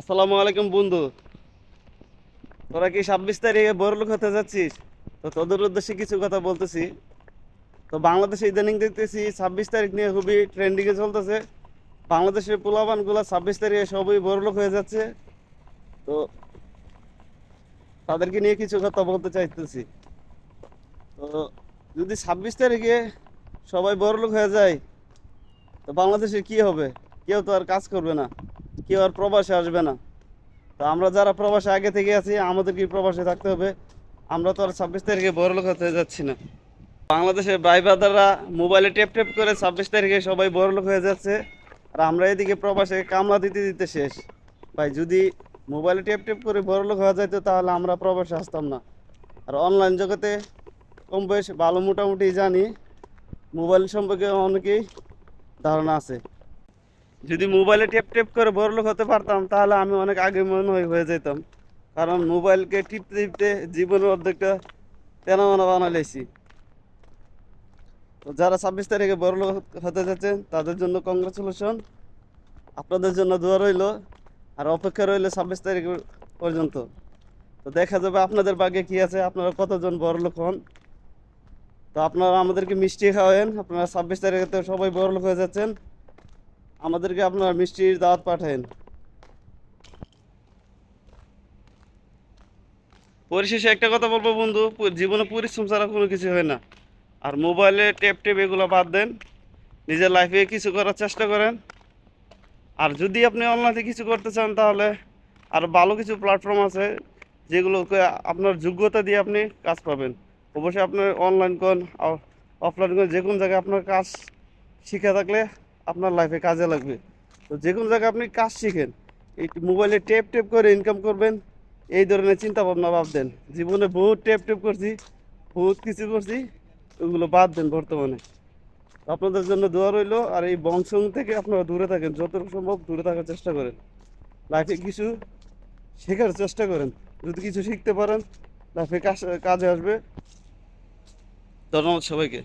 আসসালামু আলাইকুম বন্ধু। তোরা কি ছাব্বিশ তারিখে বড়লোক হতে যাচ্ছিস? তো তোদের উদ্দেশ্যে কিছু কথা বলতেছি। তো বাংলাদেশে ইদানিং দেখতেছি ছাব্বিশ তারিখ নিয়ে খুবই ট্রেন্ডিংয়ে চলতেছে। বাংলাদেশের পোলাপানগুলো ছাব্বিশ তারিখে সবই বড়লোক হয়ে যাচ্ছে। তো তাদেরকে নিয়ে কিছু কথা বলতে চাইতেছি। তো যদি ছাব্বিশ তারিখে সবাই বড়লোক হয়ে যায়, তো বাংলাদেশে কি হবে? কেউ তো আর কাজ করবে না। কেউ আর প্রবাসে আসবে না। তো আমরা যারা প্রবাসে আগে থেকে আছি, আমাদের কি প্রবাসে থাকতে হবে? আমরা তো আর ছাব্বিশ তারিখে বড়লোক হতে যাচ্ছি না। বাংলাদেশের ভাই বাদাররা মোবাইলে টেপ টেপ করে ছাব্বিশ তারিখে সবাই বড়লোক হয়ে যাচ্ছে। আর আমরা এদিকে প্রবাসে কামলা দিতে দিতে শেষ। ভাই, যদি মোবাইলে টেপ টেপ করে বড়লোক হওয়া যাইতো, তাহলে আমরা প্রবাসে আসতাম না। আর অনলাইন জগতে কম বয়স ভালো মোটামুটি জানি। মোবাইল সম্পর্কে অনেকেই ধারণা আছে। যদি মোবাইলে টেপ টেপ করে বড়লোক হতে পারতাম, তাহলে আমি অনেক আগে মনে হয় হয়ে যেতাম। কারণ মোবাইলকে টিপতে টিপতে জীবনের অর্ধেকটা তেনা মানা বানালেছি তো যারা ছাব্বিশ তারিখে বড়লোক হতে যাচ্ছেন, তাদের জন্য কংগ্রেচুলেশন আপনাদের জন্য দোয়া রইল, আর অপেক্ষা রইল ছাব্বিশ তারিখ পর্যন্ত। তো দেখা যাবে আপনাদের বাগে কি আছে, আপনারা কতজন বড়লোক হন। তো আপনারা আমাদেরকে মিষ্টি খাওয়াবেন আপনারা ছাব্বিশ তারিখে তো সবাই বড়লোক হয়ে যাচ্ছেন। আমাদেরকে আপনার মিষ্টির দাওয়াত পাঠান পরিশেষে একটা কথা বলব বন্ধু জীবনে পরিশ্রম ছাড়া কোনো কিছু হয় না। আর মোবাইলে টেপ টেপ এগুলো বাদ দেন, নিজের লাইফে কিছু করার চেষ্টা করেন। আর যদি আপনি অনলাইনে কিছু করতে চান তাহলে আর ভালো কিছু প্ল্যাটফর্ম আছে, যেগুলোকে আপনার যোগ্যতা দিয়ে আপনি কাজ পাবেন। অবশ্যই আপনার অনলাইন কোন অফলাইন কোন যে কোনো জায়গায় আপনার কাজ শিখে থাকলে আপনার লাইফে কাজে লাগবে। তো যে কোনো জায়গায় আপনি কাজ শিখেন, এই মোবাইলে টেপ টেপ করে ইনকাম করবেন, এই ধরনের চিন্তা ভাবনা বাদ দেন জীবনে বহুত টেপ টেপ করছি, বহুত কিছু করছি, ওগুলো বাদ দেন বর্তমানে। আপনাদের জন্য দোয়া রইল, আর এই বংশং থেকে আপনারা দূরে থাকেন, যতটুকু সম্ভব দূরে থাকার চেষ্টা করেন। লাইফে কিছু শেখার চেষ্টা করেন, যদি কিছু শিখতে পারেন লাইফে কাজ, কাজে আসবে। ধন্যবাদ সবাইকে।